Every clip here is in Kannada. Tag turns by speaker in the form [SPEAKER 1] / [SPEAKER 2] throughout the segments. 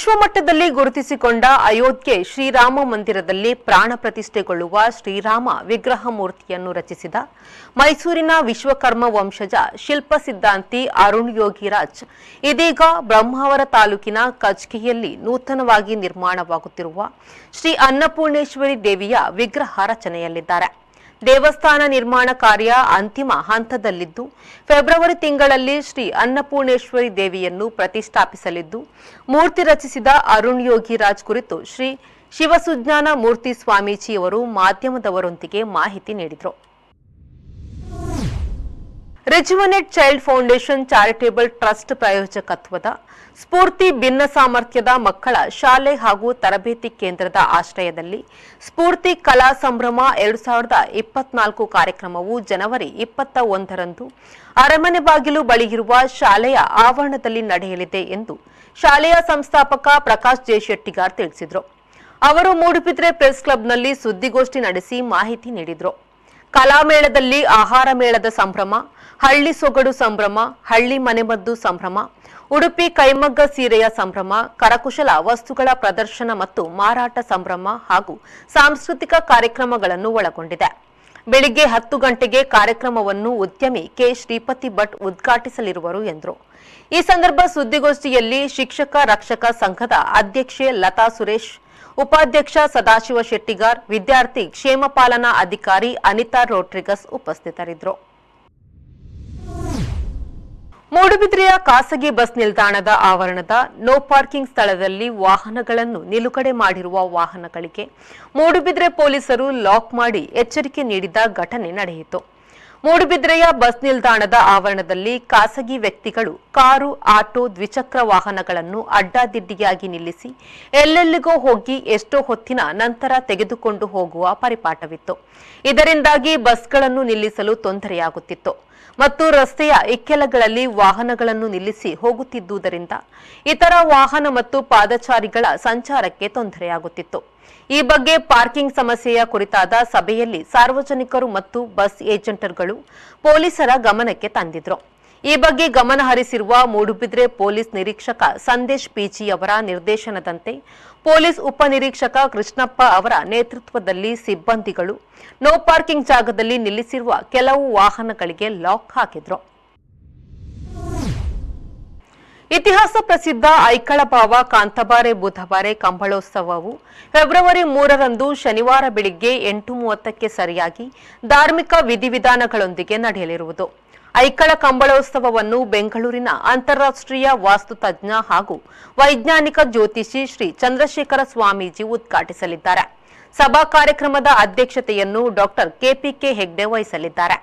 [SPEAKER 1] ವಿಶ್ವಮಟ್ಟದಲ್ಲಿ ಗುರುತಿಸಿಕೊಂಡ ಅಯೋಧ್ಯೆ ಶ್ರೀರಾಮ ಮಂದಿರದಲ್ಲಿ ಪ್ರಾಣ ಪ್ರತಿಷ್ಠೆಗೊಳ್ಳುವ ಶ್ರೀರಾಮ ವಿಗ್ರಹ ಮೂರ್ತಿಯನ್ನು ರಚಿಸಿದ ಮೈಸೂರಿನ ವಿಶ್ವಕರ್ಮ ವಂಶಜ ಶಿಲ್ಪ ಸಿದ್ಧಾಂತಿ ಅರುಣ್ ಯೋಗಿರಾಜ್. ಇದೀಗ ಬ್ರಹ್ಮಾವರ ತಾಲೂಕಿನ ಕಜ್ಕಿಯಲ್ಲಿ ನೂತನವಾಗಿ ನಿರ್ಮಾಣವಾಗುತ್ತಿರುವ ಶ್ರೀ ಅನ್ನಪೂರ್ಣೇಶ್ವರಿ ದೇವಿಯ ವಿಗ್ರಹ ರಚನೆಯಲ್ಲಿದ್ದಾರೆ. ದೇವಸ್ಥಾನ ನಿರ್ಮಾಣ ಕಾರ್ಯ ಅಂತಿಮ ಹಂತದಲ್ಲಿದ್ದು, ಫೆಬ್ರವರಿ ತಿಂಗಳಲ್ಲಿ ಶ್ರೀ ಅನ್ನಪೂರ್ಣೇಶ್ವರಿ ದೇವಿಯನ್ನು ಪ್ರತಿಷ್ಠಾಪಿಸಲಿದ್ದು, ಮೂರ್ತಿ ರಚಿಸಿದ ಅರುಣ್ ಯೋಗಿರಾಜ್ ಕುರಿತು ಶ್ರೀ ಶಿವಸುಜ್ಞಾನ ಮೂರ್ತಿ ಸ್ವಾಮೀಜಿಯವರು ಮಾಧ್ಯಮದವರೊಂದಿಗೆ ಮಾಹಿತಿ ನೀಡಿದರು. Rejuvenate child foundation charitable trust ಪ್ರಾಯೋಜಕತ್ವದ ಸ್ಫೂರ್ತಿ, ಭಿನ್ನ ಸಾಮರ್ಥ್ಯದ ಮಕ್ಕಳ ಶಾಲೆ ಹಾಗೂ ತರಬೇತಿ ಕೇಂದ್ರದ ಆಶ್ರಯದಲ್ಲಿ ಸ್ಫೂರ್ತಿ ಕಲಾ ಸಂಭ್ರಮ ಎರಡು ಸಾವಿರದ ಇಪ್ಪತ್ನಾಲ್ಕು ಕಾರ್ಯಕ್ರಮವು ಜನವರಿ ಇಪ್ಪತ್ತ ಒಂದರಂದು ಅರಮನೆ ಬಾಗಿಲು ಬಳಿ ಇರುವ ಶಾಲೆಯ ಆವರಣದಲ್ಲಿ ನಡೆಯಲಿದೆ ಎಂದು ಶಾಲೆಯ ಸಂಸ್ಥಾಪಕ ಪ್ರಕಾಶ್ ಜೆ ಶೆಟ್ಟಿಗಾರ್ ತಿಳಿಸಿದರು. ಅವರು ಮೂಡುಬಿದ್ರೆ ಪ್ರೆಸ್ ಕ್ಲಬ್ನಲ್ಲಿ ಸುದ್ದಿಗೋಷ್ಠಿ ನಡೆಸಿ ಮಾಹಿತಿ ನೀಡಿದರು. ಕಲಾಮೇಳದಲ್ಲಿ ಆಹಾರ ಮೇಳದ ಸಂಭ್ರಮ, ಹಳ್ಳಿ ಸೊಗಡು ಸಂಭ್ರಮ, ಹಳ್ಳಿ ಮನೆಮದ್ದು ಸಂಭ್ರಮ, ಉಡುಪಿ ಕೈಮಗ್ಗ ಸೀರೆಯ ಸಂಭ್ರಮ, ಕರಕುಶಲ ವಸ್ತುಗಳ ಪ್ರದರ್ಶನ ಮತ್ತು ಮಾರಾಟ ಸಂಭ್ರಮ ಹಾಗೂ ಸಾಂಸ್ಕೃತಿಕ ಕಾರ್ಯಕ್ರಮಗಳನ್ನು ಒಳಗೊಂಡಿದೆ. ಬೆಳಿಗ್ಗೆ ಹತ್ತು ಗಂಟೆಗೆ ಕಾರ್ಯಕ್ರಮವನ್ನು ಉದ್ಯಮಿ ಕೆ. ಶ್ರೀಪತಿ ಭಟ್ ಉದ್ಘಾಟಿಸಲಿರುವರು ಎಂದರು. ಈ ಸಂದರ್ಭ ಸುದ್ದಿಗೋಷ್ಠಿಯಲ್ಲಿ ಶಿಕ್ಷಕ, ರಕ್ಷಕ ಸಂಘದ ಅಧ್ಯಕ್ಷೆ ಲತಾ ಸುರೇಶ್ ಉಪಾಧ್ಯಕ್ಷ ಸದಾಶಿವ ಶೆಟ್ಟಿಗಾರ್, ವಿದ್ಯಾರ್ಥಿ ಕ್ಷೇಮ ಪಾಲನಾ ಅಧಿಕಾರಿ ಅನಿತಾ ರೋಟ್ರಿಗಸ್ ಉಪಸ್ಥಿತರಿದ್ದರು. ಮೂಡುಬಿದ್ರೆಯ ಖಾಸಗಿ ಬಸ್ ನಿಲ್ದಾಣದ ಆವರಣದ ನೋ ಪಾರ್ಕಿಂಗ್ ಸ್ಥಳದಲ್ಲಿ ವಾಹನಗಳನ್ನು ನಿಲುಗಡೆ ಮಾಡಿರುವ ವಾಹನಗಳಿಗೆ ಮೂಡುಬಿದ್ರೆ ಪೊಲೀಸರು ಲಾಕ್ ಮಾಡಿ ಎಚ್ಚರಿಕೆ ನೀಡಿದ ಘಟನೆ ನಡೆಯಿತು. ಮೂಡುಬಿದ್ರೆಯ ಬಸ್ ನಿಲ್ದಾಣದ ಆವರಣದಲ್ಲಿ ಖಾಸಗಿ ವ್ಯಕ್ತಿಗಳು ಕಾರು, ಆಟೋ, ದ್ವಿಚಕ್ರ ವಾಹನಗಳನ್ನು ಅಡ್ಡಾದಿಡ್ಡಿಯಾಗಿ ನಿಲ್ಲಿಸಿ ಎಲ್ಲೆಲ್ಲಿಗೋ ಹೋಗಿ ಎಷ್ಟೋ ಹೊತ್ತಿನ ನಂತರ ತೆಗೆದುಕೊಂಡು ಹೋಗುವ ಪರಿಪಾಠವಿತ್ತು. ಇದರಿಂದಾಗಿ ಬಸ್ಗಳನ್ನು ನಿಲ್ಲಿಸಲು ತೊಂದರೆಯಾಗುತ್ತಿತ್ತು. ಮತ್ತು ರಸ್ತೆಯ ಇಕ್ಕೆಲಗಳಲ್ಲಿ ವಾಹನಗಳನ್ನು ನಿಲ್ಲಿಸಿ ಹೋಗುತ್ತಿದ್ದುದರಿಂದ ಇತರ ವಾಹನ ಮತ್ತು ಪಾದಚಾರಿಗಳ ಸಂಚಾರಕ್ಕೆ ತೊಂದರೆಯಾಗುತ್ತಿತ್ತು. ಈ ಬಗ್ಗೆ ಪಾರ್ಕಿಂಗ್ ಸಮಸ್ಯೆಯ ಕುರಿತಾದ ಸಭೆಯಲ್ಲಿ ಸಾರ್ವಜನಿಕರು ಮತ್ತು ಬಸ್ ಏಜೆಂಟರ್ಗಳು ಪೊಲೀಸರ ಗಮನಕ್ಕೆ ತಂದಿದ್ರು. ಈ ಬಗ್ಗೆ ಗಮನ ಹರಿಸಿರುವ ಮೂಡುಬಿದ್ರೆ ಪೊಲೀಸ್ ನಿರೀಕ್ಷಕ ಸಂದೇಶ್ ಪಿಜಿ ಅವರ ನಿರ್ದೇಶನದಂತೆ ಪೊಲೀಸ್ ಉಪನಿರೀಕ್ಷಕ ಕೃಷ್ಣಪ್ಪ ಅವರ ನೇತೃತ್ವದಲ್ಲಿ ಸಿಬ್ಬಂದಿಗಳು ನೋ ಪಾರ್ಕಿಂಗ್ ಜಾಗದಲ್ಲಿ ನಿಲ್ಲಿಸಿರುವ ಕೆಲವು ವಾಹನಗಳಿಗೆ ಲಾಕ್ ಹಾಕಿದ್ರು. ಇತಿಹಾಸ ಪ್ರಸಿದ್ಧ ಐಕಳಬಾವ ಕಾಂತಬಾರೆ ಬುಧವಾರೆ ಕಂಬಳೋತ್ಸವವು ಫೆಬ್ರವರಿ ಮೂರರಂದು ಶನಿವಾರ ಬೆಳಿಗ್ಗೆ ಎಂಟು ಮೂವತ್ತಕ್ಕೆ ಸರಿಯಾಗಿ ಧಾರ್ಮಿಕ ವಿಧಿವಿಧಾನಗಳೊಂದಿಗೆ ನಡೆಯಲಿರುವುದು. ಐಕಳ ಕಂಬಳೋತ್ಸವವನ್ನು ಬೆಂಗಳೂರಿನ ಅಂತಾರಾಷ್ಟ್ರೀಯ ವಾಸ್ತುತಜ್ಞ ಹಾಗೂ ವೈಜ್ಞಾನಿಕ ಜ್ಯೋತಿಷಿ ಶ್ರೀ ಚಂದ್ರಶೇಖರ ಸ್ವಾಮೀಜಿ ಉದ್ಘಾಟಿಸಲಿದ್ದಾರೆ. ಸಭಾ ಕಾರ್ಯಕ್ರಮದ ಅಧ್ಯಕ್ಷತೆಯನ್ನು ಡಾಕ್ಟರ್ ಕೆಪಿಕೆ ಹೆಗ್ಡೆ ವಹಿಸಲಿದ್ದಾರೆ.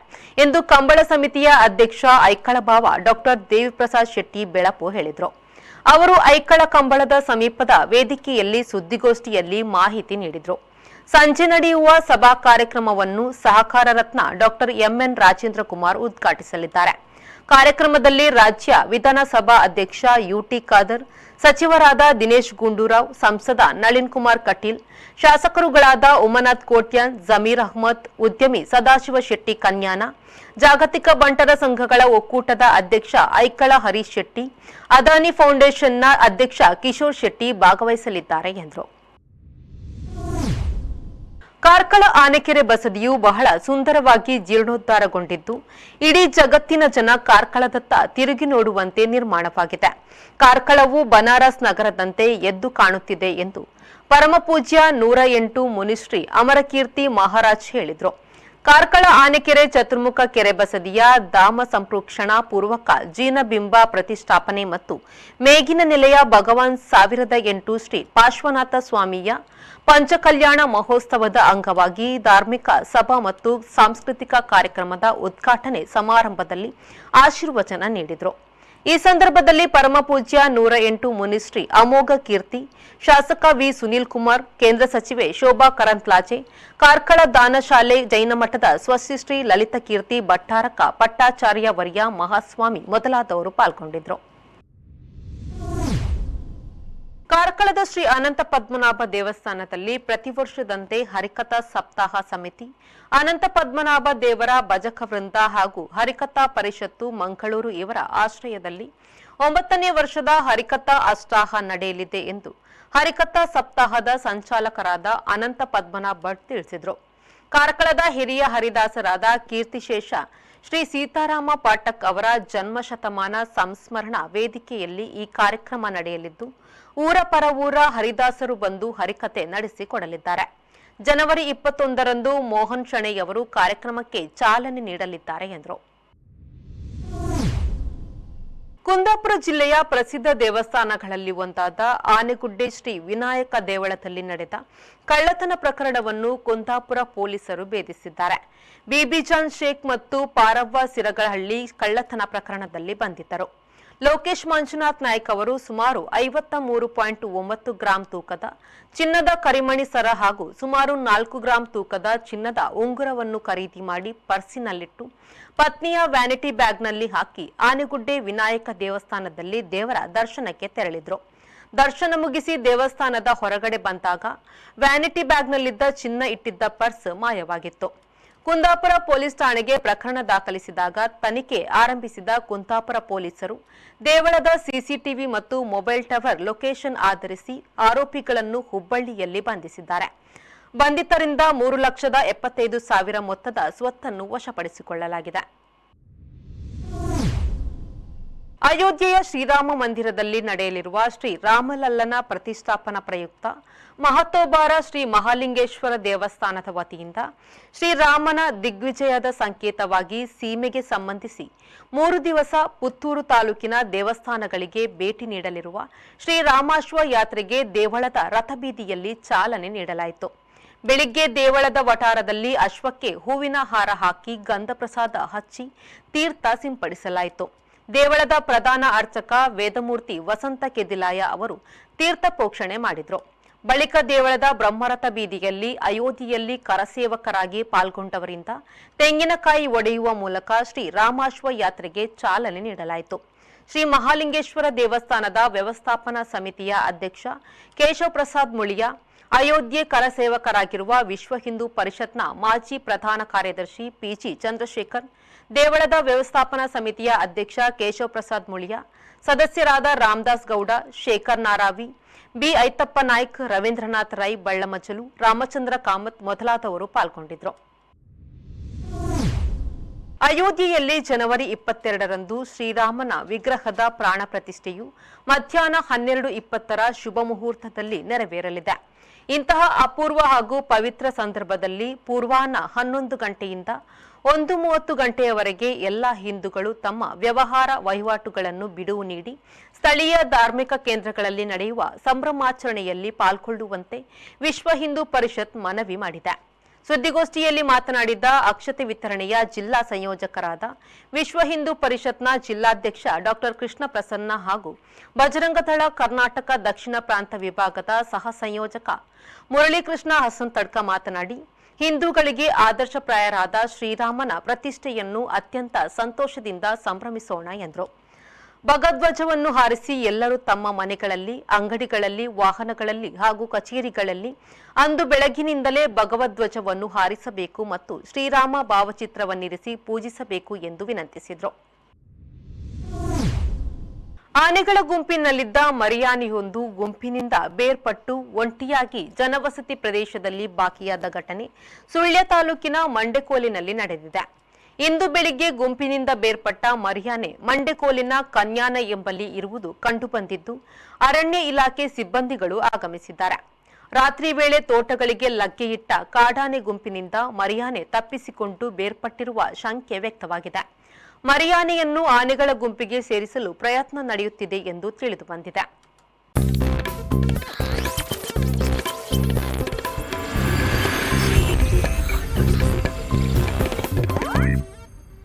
[SPEAKER 1] ಎಂದು ಕಂಬಳ ಸಮಿತಿಯ ಅಧ್ಯಕ್ಷ ಐಕಳಭಾವ ಡಾಕ್ಟರ್ ದೇವಿಪ್ರಸಾದ್ ಶೆಟ್ಟಿ ಬೆಳಪು ಹೇಳಿದರು. ಅವರು ಐಕಳ ಕಂಬಳದ ಸಮೀಪದ ವೇದಿಕೆಯಲ್ಲಿ ಸುದ್ದಿಗೋಷ್ಠಿಯಲ್ಲಿ ಮಾಹಿತಿ ನೀಡಿದರು. ಸಂಜೆ ನಡೆಯುವ ಸಭಾ ಕಾರ್ಯಕ್ರಮವನ್ನು Sahakara Ratna doctor M N Rajendra Kumar ಉದ್ಘಾಟಿಸಲಿದ್ದಾರೆ. ಕಾರ್ಯಕ್ರಮದಲ್ಲಿ ರಾಜ್ಯ ವಿಧಾನಸಭಾ ಅಧ್ಯಕ್ಷ ಯುಟಿ ಖಾದರ್, ಸಚಿವರಾದ ದಿನೇಶ್ ಗುಂಡೂರಾವ್, ಸಂಸದ ನಳಿನ್ ಕುಮಾರ್ ಕಟೀಲ್, ಶಾಸಕರುಗಳಾದ ಉಮನಾಥ್ ಕೋಟ್ಯಾನ್, ಜಮೀರ್ ಅಹ್ಮದ್, ಉದ್ಯಮಿ ಸದಾಶಿವ ಶೆಟ್ಟಿ ಕನ್ಯಾನ, ಜಾಗತಿಕ ಬಂಟರ ಸಂಘಗಳ ಒಕ್ಕೂಟದ ಅಧ್ಯಕ್ಷ ಐಕಳ ಹರೀಶ್ ಶೆಟ್ಟಿ, ಅದಾನಿ ಫೌಂಡೇಶನ್ನ ಅಧ್ಯಕ್ಷ ಕಿಶೋರ್ ಶೆಟ್ಟಿ ಭಾಗವಹಿಸಲಿದ್ದಾರೆ ಎಂದರು. ಕಾರ್ಕಳ ಆನೆಕೆರೆ ಬಸದಿಯು ಬಹಳ ಸುಂದರವಾಗಿ ಜೀರ್ಣೋದ್ಧಾರಗೊಂಡಿದ್ದು ಇಡೀ ಜಗತ್ತಿನ ಜನ ಕಾರ್ಕಳದತ್ತ ತಿರುಗಿ ನೋಡುವಂತೆ ನಿರ್ಮಾಣವಾಗಿದೆ. ಕಾರ್ಕಳವು ಬನಾರಸ್ ನಗರದಂತೆ ಎದ್ದು ಕಾಣುತ್ತಿದೆ ಎಂದು ಪರಮಪೂಜ್ಯ ನೂರ ಎಂಟು ಮುನಿಶ್ರೀ ಅಮರಕೀರ್ತಿ ಮಹಾರಾಜ್ ಹೇಳಿದರು. ಕಾರ್ಕಳ ಆನೆಕೆರೆ ಚತುರ್ಮುಖ ಕೆರೆ ಬಸದಿಯ ಧಾಮ ಸಂಪ್ರೋಕ್ಷಣಾ ಪೂರ್ವಕ ಜೀನಬಿಂಬ ಪ್ರತಿಷ್ಠಾಪನೆ ಮತ್ತು ಮೇಗಿನ ನೆಲೆಯ ಭಗವಾನ್ ಸಾವಿರದ ಎಂಟು ಶ್ರೀ ಪಾರ್ಶ್ವನಾಥ ಸ್ವಾಮಿಯ ಪಂಚಕಲ್ಯಾಣ ಮಹೋತ್ಸವದ ಅಂಗವಾಗಿ ಧಾರ್ಮಿಕ ಸಭಾ ಮತ್ತು ಸಾಂಸ್ಕೃತಿಕ ಕಾರ್ಯಕ್ರಮದ ಉದ್ಘಾಟನೆ ಸಮಾರಂಭದಲ್ಲಿ ಆಶೀರ್ವಚನ ನೀಡಿದರು. ಈ ಸಂದರ್ಭದಲ್ಲಿ ಪರಮಪೂಜ್ಯ ನೂರ ಎಂಟು ಮುನಿಶ್ರೀ ಅಮೋಘ ಕೀರ್ತಿ, ಶಾಸಕ ವಿ ಸುನೀಲ್ ಕುಮಾರ್, ಕೇಂದ್ರ ಸಚಿವೆ ಶೋಭಾ ಕರಂತ್ಲಾಜೆ ಕಾರ್ಕಳ ದಾನಶಾಲೆ ಜೈನ ಮಠದ ಸ್ವಶ್ರೀ ಲಲಿತ ಕೀರ್ತಿ ಭಟ್ಟಾರಕ ಪಟ್ಟಾಚಾರ್ಯ ವರ್ಯ ಮಹಾಸ್ವಾಮಿ ಮೊದಲಾದವರು ಪಾಲ್ಗೊಂಡಿದ್ದರು. ಕಾರ್ಕಳದ ಶ್ರೀ ಅನಂತ ಪದ್ಮನಾಭ ದೇವಸ್ಥಾನದಲ್ಲಿ ಪ್ರತಿ ವರ್ಷದಂತೆ ಹರಿಕಥಾ ಸಪ್ತಾಹ ಸಮಿತಿ, ಅನಂತ ಪದ್ಮನಾಭ ದೇವರ ಭಜಕ ವೃಂದ ಹಾಗೂ ಹರಿಕಥಾ ಪರಿಷತ್ತು ಮಂಗಳೂರು ಇವರ ಆಶ್ರಯದಲ್ಲಿ ಒಂಬತ್ತನೇ ವರ್ಷದ ಹರಿಕಥಾ ಅಷ್ಟಾಹ ನಡೆಯಲಿದೆ ಎಂದು ಹರಿಕಥಾ ಸಪ್ತಾಹದ ಸಂಚಾಲಕರಾದ ಅನಂತ ಪದ್ಮನಾಭ್ ಭಟ್ ತಿಳಿಸಿದರು. ಕಾರ್ಕಳದ ಹಿರಿಯ ಹರಿದಾಸರಾದ ಕೀರ್ತಿಶೇಷ ಶ್ರೀ ಸೀತಾರಾಮ ಪಾಠಕ್ ಅವರ ಜನ್ಮ ಶತಮಾನ ಸಂಸ್ಮರಣ ವೇದಿಕೆಯಲ್ಲಿ ಈ ಕಾರ್ಯಕ್ರಮ ನಡೆಯಲಿದ್ದು, ಊರ ಪರ ಊರ ಹರಿದಾಸರು ಬಂದು ಹರಿಕತೆ ನಡೆಸಿಕೊಡಲಿದ್ದಾರೆ ಜನವರಿ ಇಪ್ಪತ್ತೊಂದರಂದು ಮೋಹನ್ ಶಣೆಯವರು ಕಾರ್ಯಕ್ರಮಕ್ಕೆ ಚಾಲನೆ ನೀಡಲಿದ್ದಾರೆ ಎಂದರು. ಕುಂದಾಪುರ ಜಿಲ್ಲೆಯ ಪ್ರಸಿದ್ಧ ದೇವಸ್ಥಾನಗಳಲ್ಲಿ ಒಂದಾದ ಆನೆಗುಡ್ಡೆ ಶ್ರೀ ವಿನಾಯಕ ದೇವಳದಲ್ಲಿ ನಡೆದ ಕಳ್ಳತನ ಪ್ರಕರಣವನ್ನು ಕುಂದಾಪುರ ಪೊಲೀಸರು ಭೇದಿಸಿದ್ದಾರೆ. ಬಿಬಿಜಾನ್ ಶೇಖ್ ಮತ್ತು ಪಾರವ್ವ ಸಿರಗಳಹಳ್ಳಿ ಕಳ್ಳತನ ಪ್ರಕರಣದಲ್ಲಿ ಬಂಧಿತರು. ಲೋಕೇಶ್ ಮಂಜುನಾಥ್ ನಾಯ್ಕ್ ಅವರು ಸುಮಾರು ಐವತ್ತ ಮೂರು ಪಾಯಿಂಟ್ ಒಂಬತ್ತು ಗ್ರಾಂ ತೂಕದ ಚಿನ್ನದ ಕರಿಮಣಿ ಸರ ಹಾಗೂ ಸುಮಾರು ನಾಲ್ಕು ಗ್ರಾಂ ತೂಕದ ಚಿನ್ನದ ಉಂಗುರವನ್ನು ಖರೀದಿ ಮಾಡಿ ಪರ್ಸಿನಲ್ಲಿಟ್ಟು ಪತ್ನಿಯ ವ್ಯಾನಿಟಿ ಬ್ಯಾಗ್ನಲ್ಲಿ ಹಾಕಿ ಆನೆಗುಡ್ಡೆ ವಿನಾಯಕ ದೇವಸ್ಥಾನದಲ್ಲಿ ದೇವರ ದರ್ಶನಕ್ಕೆ ತೆರಳಿದ್ರು. ದರ್ಶನ ಮುಗಿಸಿ ದೇವಸ್ಥಾನದ ಹೊರಗಡೆ ಬಂದಾಗ ವ್ಯಾನಿಟಿ ಬ್ಯಾಗ್ನಲ್ಲಿದ್ದ ಚಿನ್ನ ಇಟ್ಟಿದ್ದ ಪರ್ಸ್ ಮಾಯವಾಗಿತ್ತು. ಕುಂದಾಪುರ ಪೊಲೀಸ್ ಠಾಣೆಗೆ ಪ್ರಕರಣ ದಾಖಲಿಸಿದಾಗ ತನಿಖೆ ಆರಂಭಿಸಿದ ಕುಂದಾಪುರ ಪೊಲೀಸರು. ದೇವಳದ ಸಿಸಿಟಿವಿ ಮತ್ತು ಮೊಬೈಲ್ ಟವರ್ ಲೊಕೇಶನ್ ಆಧರಿಸಿ ಆರೋಪಿಗಳನ್ನು ಹುಬ್ಬಳ್ಳಿಯಲ್ಲಿ ಬಂಧಿಸಿದ್ದಾರೆ. ಬಂಧಿತರಿಂದ ಮೂರು ಲಕ್ಷದ ಎಪ್ಪತ್ತೈದು ಸಾವಿರ ಮೊತ್ತದ ಸ್ವತ್ತನ್ನು ವಶಪಡಿಸಿಕೊಳ್ಳಲಾಗಿದೆ. ಅಯೋಧ್ಯೆಯ ಶ್ರೀರಾಮ ಮಂದಿರದಲ್ಲಿ ನಡೆಯಲಿರುವ ಶ್ರೀ ರಾಮಲಲ್ಲನ ಪ್ರತಿಷ್ಠಾಪನಾ ಪ್ರಯುಕ್ತ ಮಹತೋಬಾರ ಶ್ರೀ ಮಹಾಲಿಂಗೇಶ್ವರ ದೇವಸ್ಥಾನದ ವತಿಯಿಂದ ಶ್ರೀರಾಮನ ದಿಗ್ವಿಜಯದ ಸಂಕೇತವಾಗಿ ಸೀಮೆಗೆ ಸಂಬಂಧಿಸಿ ಮೂರು ದಿವಸ ಪುತ್ತೂರು ತಾಲೂಕಿನ ದೇವಸ್ಥಾನಗಳಿಗೆ ಭೇಟಿ ನೀಡಲಿರುವ ಶ್ರೀರಾಮಾಶ್ವ ಯಾತ್ರೆಗೆ ದೇವಳದ ರಥಬೀದಿಯಲ್ಲಿ ಚಾಲನೆ ನೀಡಲಾಯಿತು. ಬೆಳಿಗ್ಗೆ ದೇವಳದ ವಟಾರದಲ್ಲಿ ಅಶ್ವಕ್ಕೆ ಹೂವಿನ ಹಾರ ಹಾಕಿ ಗಂಧಪ್ರಸಾದ ಹಚ್ಚಿ ತೀರ್ಥ ಸಿಂಪಡಿಸಲಾಯಿತು. ದೇವಳದ ಪ್ರಧಾನ ಅರ್ಚಕ ವೇದಮೂರ್ತಿ ವಸಂತ ಕೆದಿಲಾಯ ಅವರು ತೀರ್ಥ ಪ್ರೋಕ್ಷಣೆ ಮಾಡಿದರು. ಬಳಿಕ ದೇವಳದ ಬ್ರಹ್ಮರಥ ಬೀದಿಯಲ್ಲಿ ಅಯೋಧ್ಯೆಯಲ್ಲಿ ಕರಸೇವಕರಾಗಿ ಪಾಲ್ಗೊಂಡವರಿಂದ ತೆಂಗಿನಕಾಯಿ ಒಡೆಯುವ ಮೂಲಕ ಶ್ರೀ ರಾಮಾಶ್ವ ಯಾತ್ರೆಗೆ ಚಾಲನೆ ನೀಡಲಾಯಿತು. ಶ್ರೀ ಮಹಾಲಿಂಗೇಶ್ವರ ದೇವಸ್ಥಾನದ ವ್ಯವಸ್ಥಾಪನಾ ಸಮಿತಿಯ ಅಧ್ಯಕ್ಷ ಕೇಶವ ಪ್ರಸಾದ್ ಮುಳಿಯ ಅಯೋಧ್ಯೆ ಕರಸೇವಕರಾಗಿರುವ ವಿಶ್ವ ಹಿಂದೂ ಪರಿಷತ್ನ ಮಾಜಿ ಪ್ರಧಾನ ಕಾರ್ಯದರ್ಶಿ ಪಿಜಿ ಚಂದ್ರಶೇಖರ್, ದೇವಳದ ವ್ಯವಸ್ಥಾಪನಾ ಸಮಿತಿಯ ಅಧ್ಯಕ್ಷ ಕೇಶವ ಪ್ರಸಾದ್ ಮುಳಿಯ, ಸದಸ್ಯರಾದ ರಾಮದಾಸ್ ಗೌಡ, ಶೇಖರ್ ನಾರಾವಿ, ಬಿ ಐತಪ್ಪ ನಾಯ್ಕ್, ರವೀಂದ್ರನಾಥ್ ರೈ ಬಳ್ಳಮಜಲು ರಾಮಚಂದ್ರ ಕಾಮತ್ ಮೊದಲಾದವರು ಪಾಲ್ಗೊಂಡಿದ್ರು ಅಯೋಧ್ಯೆಯಲ್ಲಿ ಜನವರಿ ಇಪ್ಪತ್ತೆರಡರಂದು ಶ್ರೀರಾಮನ ವಿಗ್ರಹದ ಪ್ರಾಣ ಪ್ರತಿಷ್ಠೆಯು ಮಧ್ಯಾಹ್ನ ಹನ್ನೆರಡು ಇಪ್ಪತ್ತರ ಶುಭ ಮುಹೂರ್ತದಲ್ಲಿ ನೆರವೇರಲಿದೆ. ಇಂತಹ ಅಪೂರ್ವ ಹಾಗೂ ಪವಿತ್ರ ಸಂದರ್ಭದಲ್ಲಿ ಪೂರ್ವಾಹ್ನ ಹನ್ನೊಂದು ಗಂಟೆಯಿಂದ ಒಂದು ಮೂವತ್ತು ಗಂಟೆಯವರೆಗೆ ಎಲ್ಲ ಹಿಂದೂಗಳು ತಮ್ಮ ವ್ಯವಹಾರ ವಹಿವಾಟುಗಳನ್ನು ಬಿಡುವು ನೀಡಿ, ಸ್ಥಳೀಯ ಧಾರ್ಮಿಕ ಕೇಂದ್ರಗಳಲ್ಲಿ ನಡೆಯುವ ಸಂಭ್ರಮಾಚರಣೆಯಲ್ಲಿ ಪಾಲ್ಗೊಳ್ಳುವಂತೆ ವಿಶ್ವ ಹಿಂದೂ ಪರಿಷತ್ ಮನವಿ ಮಾಡಿದೆ. ಸುದ್ದಿಗೋಷ್ಠಿಯಲ್ಲಿ ಮಾತನಾಡಿದ ಅಕ್ಷತೆ ವಿತರಣೆಯ ಜಿಲ್ಲಾ ಸಂಯೋಜಕರಾದ ವಿಶ್ವ ಹಿಂದೂ ಪರಿಷತ್ನ ಜಿಲ್ಲಾಧ್ಯಕ್ಷ ಡಾಕ್ಟರ್ ಕೃಷ್ಣ ಪ್ರಸನ್ನ ಹಾಗೂ ಬಜರಂಗದಳ ಕರ್ನಾಟಕ ದಕ್ಷಿಣ ಪ್ರಾಂತ ವಿಭಾಗದ ಸಹ ಸಂಯೋಜಕ ಮುರಳೀಕೃಷ್ಣ ತಡ್ಕ ಮಾತನಾಡಿ, ಹಿಂದೂಗಳಿಗೆ ಆದರ್ಶಪ್ರಾಯರಾದ ಶ್ರೀರಾಮನ ಪ್ರತಿಷ್ಠೆಯನ್ನು ಅತ್ಯಂತ ಸಂತೋಷದಿಂದ ಸಂಭ್ರಮಿಸೋಣ ಎಂದರು. ಭಗಧ್ವಜವನ್ನು ಹಾರಿಸಿ ಎಲ್ಲರೂ ತಮ್ಮ ಮನೆಗಳಲ್ಲಿ, ಅಂಗಡಿಗಳಲ್ಲಿ, ವಾಹನಗಳಲ್ಲಿ ಹಾಗೂ ಕಚೇರಿಗಳಲ್ಲಿ ಅಂದು ಬೆಳಗಿನಿಂದಲೇ ಭಗವಧ್ವಜವನ್ನು ಹಾರಿಸಬೇಕು ಮತ್ತು ಶ್ರೀರಾಮ ಭಾವಚಿತ್ರವನ್ನಿರಿಸಿ ಪೂಜಿಸಬೇಕು ಎಂದು ವಿನಂತಿಸಿದರು. ಆನೆಗಳ ಗುಂಪಿನಲ್ಲಿದ್ದ ಮರಿಯಾನೆಯೊಂದು ಗುಂಪಿನಿಂದ ಬೇರ್ಪಟ್ಟು ಒಂಟಿಯಾಗಿ ಜನವಸತಿ ಪ್ರದೇಶದಲ್ಲಿ ಬಾಕಿಯಾದ ಘಟನೆ ಸುಳ್ಯ ತಾಲೂಕಿನ ಮಂಡೆಕೋಲಿನಲ್ಲಿ ನಡೆದಿದೆ. ಇಂದು ಬೆಳಿಗ್ಗೆ ಗುಂಪಿನಿಂದ ಬೇರ್ಪಟ್ಟ ಮರಿಯಾನೆ, ಮಂಡೆಕೋಲಿನ ಕನ್ಯಾನ ಎಂಬಲ್ಲಿ ಇರುವುದು ಕಂಡುಬಂದಿದ್ದು, ಅರಣ್ಯ ಇಲಾಖೆ ಸಿಬ್ಬಂದಿಗಳು ಆಗಮಿಸಿದ್ದಾರೆ. ರಾತ್ರಿ ವೇಳೆ ತೋಟಗಳಿಗೆ ಲಗ್ಗೆಯಿಟ್ಟ ಕಾಡಾನೆ ಗುಂಪಿನಿಂದ ಮರಿಯಾನೆ ತಪ್ಪಿಸಿಕೊಂಡು ಬೇರ್ಪಟ್ಟಿರುವ ಶಂಕೆ ವ್ಯಕ್ತವಾಗಿದೆ. ಮರಿಯಾನೆಯನ್ನು ಆನೆಗಳ ಗುಂಪಿಗೆ ಸೇರಿಸಲು ಪ್ರಯತ್ನ ನಡೆಯುತ್ತಿದೆ ಎಂದು ತಿಳಿದುಬಂದಿದೆ